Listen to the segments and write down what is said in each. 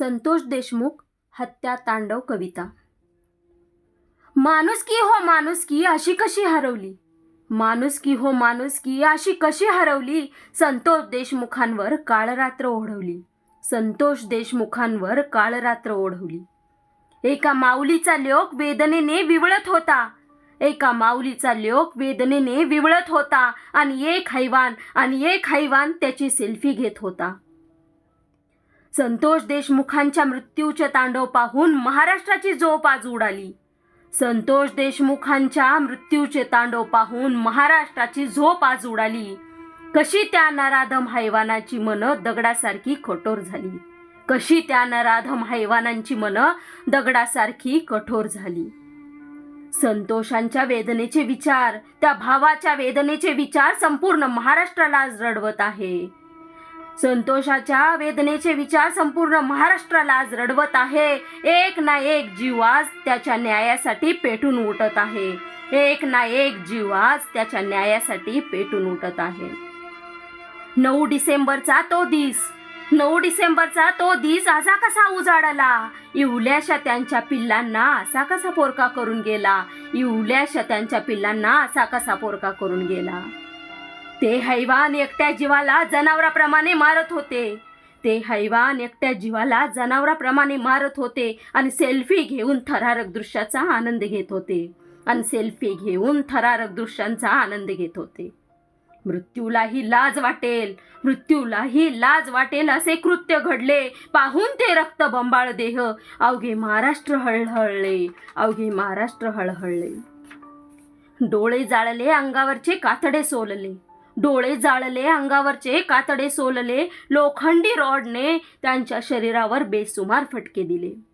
संतोष देशमुख हत्या तांडव कविता. माणुसकी हो माणुसकी अशी कशी हरवली? माणुसकी हो माणुसकी अशी कशी हरवली? संतोष देशमुखांवर काळरात्र ओढवली. संतोष देशमुखांवर काळरात्र ओढवली. एका माऊलीचा लोक वेदनेने विवळत होता. एका माऊलीचा लोक वेदनेने विवळत होता. आणि एक हैवान आणि एक हैवान त्याची सेल्फी घेत होता. संतोष देशमुखांच्या मृत्यूचे तांडव पाहून महाराष्ट्राची झोप आज उडाली. संतोष देशमुखांच्या मृत्यूचे तांडव पाहून महाराष्ट्राची झोप आज उडाली. कशी त्या नराधम हैवानाची मनं दगडासारखी कठोर झाली? कशी त्या नराधम हैवानांची मनं दगडासारखी कठोर झाली? संतोषांच्या वेदनेचे विचार त्या भावाच्या वेदनेचे विचार संपूर्ण महाराष्ट्राला आज रडवत आहे. संतोषाच्या वेदनेचे विचार संपूर्ण महाराष्ट्राला आज रडवत आहे. एक ना एक जीव आज त्याच्या न्यायासाठी पेटून उठत आहे. एक ना एक जीव आज त्याच्या न्यायासाठी पेटून उठत आहे. नऊ डिसेंबरचा तो दिस. नऊ डिसेंबरचा तो दिस असा कसा उजाडला इवल्याशा त्यांच्या पिल्लांना असा कसा पोरका करून गेला. इवल्याशा त्यांच्या पिल्लांना असा कसा पोरका करून गेला. ते हैवान एकट्या जीवाला जनावराप्रमाणे मारत होते. ते हैवान एकट्या जीवाला जनावराप्रमाणे मारत होते आणि सेल्फी घेऊन थरारक दृश्याचा आनंद घेत होते. आणि सेल्फी घेऊन थरारक दृश्यांचा आनंद घेत होते. मृत्यूलाही लाज वाटेल मृत्यूलाही लाज वाटेल असे कृत्य घडले. पाहून ते रक्त बंबाळ देह अवघे महाराष्ट्र हळहळले अवघे महाराष्ट्र हळहळले. डोळे जाळले अंगावरचे कातडे सोलले. डोळे जाळले अंगावरचे कातडे सोलले लोखंडी रॉडने त्यांच्या शरीरावर बेसुमार फटके दिले.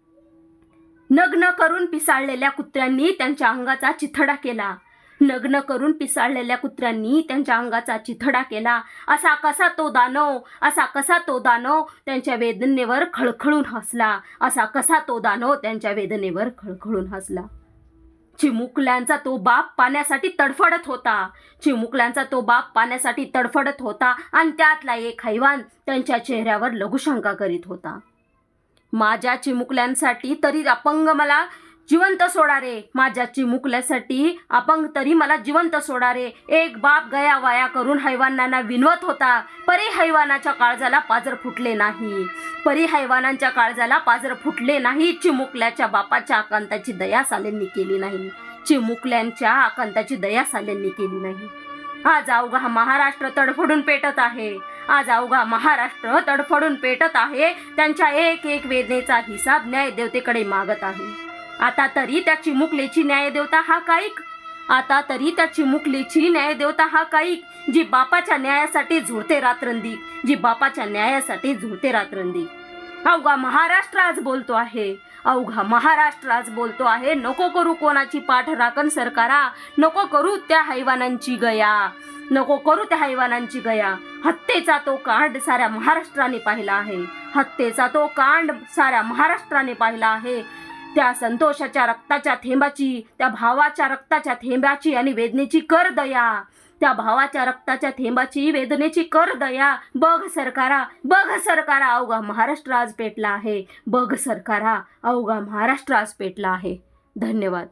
नग्न करून पिसाळलेल्या कुत्र्यांनी त्यांच्या अंगाचा चिथडा केला. नग्न करून पिसाळलेल्या कुत्र्यांनी त्यांच्या अंगाचा चिथडा केला. असा कसा तो दानव असा कसा तो दानव त्यांच्या वेदनेवर खळखळून हसला. असा कसा तो दानव त्यांच्या वेदनेवर खळखळून हसला. चिमुकल्यांचा तो बाप पाण्यासाठी तडफडत होता. चिमुकल्यांचा तो बाप पाण्यासाठी तडफडत होता आणि त्यातला एक हैवान त्यांच्या चेहऱ्यावर लघुशंका करीत होता. माझ्या चिमुकल्यांसाठी तरी अपंग मला जिवंत सोडा रे माझ्या चिमुकल्यासाठी अपंग तरी मला जिवंत सोडा रे एक बाप गया वाया करून हैवानांना विनवत होता. परी हैवानाच्या काळजाला पाजर फुटले नाही. परी हैवानांच्या काळजाला पाजर फुटले नाही. चिमुकल्याच्या बापाच्या आकांताची दया सालेंनी केली नाही. चिमुकल्यांच्या आकांताची दया सालेंनी केली नाही. आज अवघा महाराष्ट्र तडफडून पेटत आहे. आज अवघा महाराष्ट्र तडफडून पेटत आहे. त्यांच्या एक एक वेदनेचा हिसाब न्याय देवतेकडे मागत आहे. आता तरी त्या चिमुकलेची न्यायदेवता हा काईक आता तरी त्या चिमुकलीची न्यायदेवता हा काईक जी बापाच्या न्यायासाठी झुळते रात्रंदी जी बापाच्या न्यायासाठी झुळते रात्रंदी. अवघा महाराष्ट्र आज बोलतो आहे. अवघा महाराष्ट्र आज बोलतो आहे. नको करू कोणाची पाठ राखण सरकारा. नको करू त्या हैवानांची गया. नको करू त्या हैवानांची गया. हत्येचा तो कांड साऱ्या महाराष्ट्राने पाहिला आहे. हत्येचा तो कांड साऱ्या महाराष्ट्राने पाहिला आहे. त्या संतोषाच्या रक्ताच्या थेंबाची त्या भावाच्या रक्ताच्या थेंबाची आणि वेदनेची कर दया. त्या भावाच्या रक्ताच्या थेंबाची वेदनेची कर दया. बघ सरकारा बघ सरकारा अवघा महाराष्ट्र आज पेटला आहे. बघ सरकारा अवघा महाराष्ट्र आज पेटला आहे. धन्यवाद.